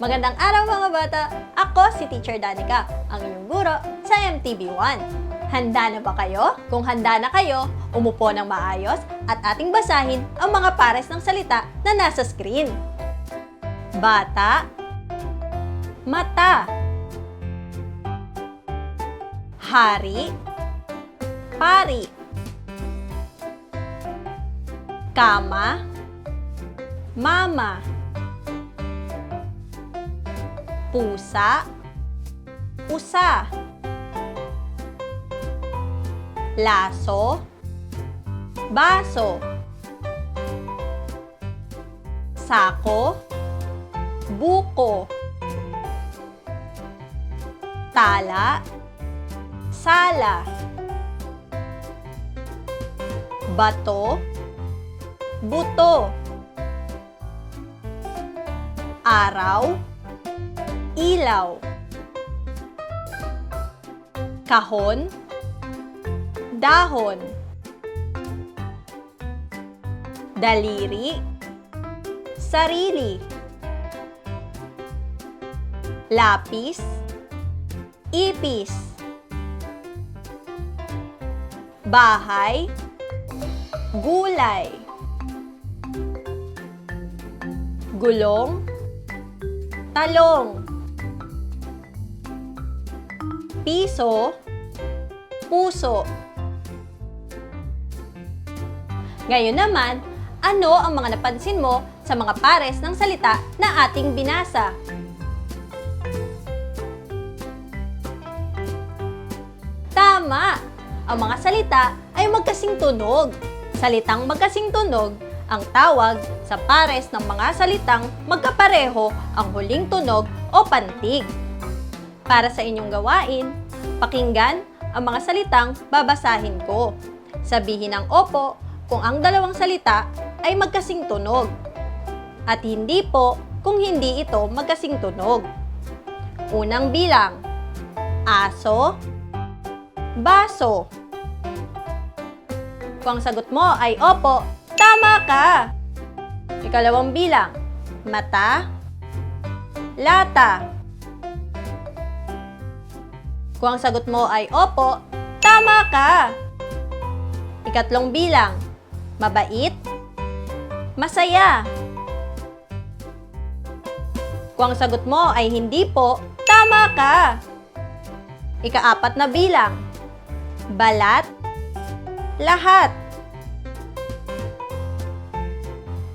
Magandang araw mga bata! Ako si Teacher Danica, ang inyong guro sa MTV1. Handa na ba kayo? Kung handa na kayo, umupo ng maayos at ating basahin ang mga pares ng salita na nasa screen. Bata Mata Hari Pari Kama Mama Pusa. Usa Laso. Baso. Sako. Buko. Tala. Sala. Bato. Buto. Araw Ilaw. Kahon. Dahon. Daliri. Sarili. Lapis. Ipis. Bahay. Gulay. Gulong. Talong Piso Puso Ngayon naman, ano ang mga napansin mo sa mga pares ng salita na ating binasa? Tama! Ang mga salita ay magkasing tunog. Salitang magkasing tunog ang tawag sa pares ng mga salitang magkapareho ang huling tunog o pantig. Para sa inyong gawain, pakinggan ang mga salitang babasahin ko. Sabihin ng opo kung ang dalawang salita ay magkasing tunog. At hindi po kung hindi ito magkasing tunog. Unang bilang, aso, baso. Kung ang sagot mo ay opo, tama ka! Ikalawang bilang, mata, lata. Kung ang sagot mo ay opo, tama ka! Ikatlong bilang, mabait, masaya. Kung ang sagot mo ay hindi po, tama ka! Ikaapat na bilang, balat, lahat.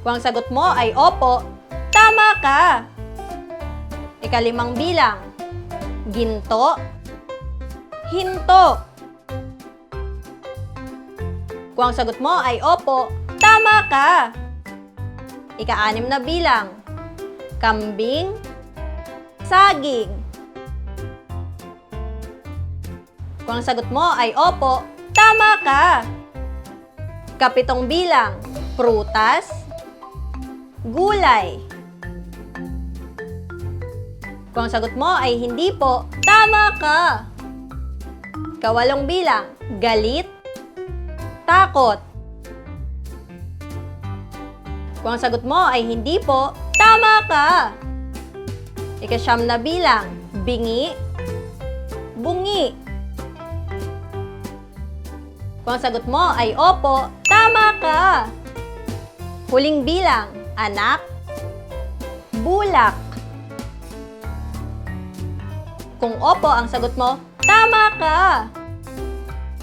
Kung ang sagot mo ay opo, tama ka! Ikalimang bilang, ginto, hinto. Kung ang sagot mo ay opo, tama ka! Ika-anim na bilang, kambing, saging. Kung ang sagot mo ay opo, tama ka! Kapitong bilang, prutas, gulay. Kung ang sagot mo ay hindi po, tama ka! Kawalong bilang, galit, takot. Kung ang sagot mo ay hindi po, tama ka! Ikasyam na bilang, bingi, bungi. Kung ang sagot mo ay opo, tama ka! Huling bilang, anak, bulak. Kung opo ang sagot mo, tama ka!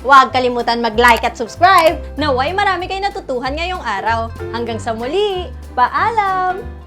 Huwag kalimutan mag-like at subscribe. Naway marami kayo natutuhan ngayong araw. Hanggang sa muli, paalam!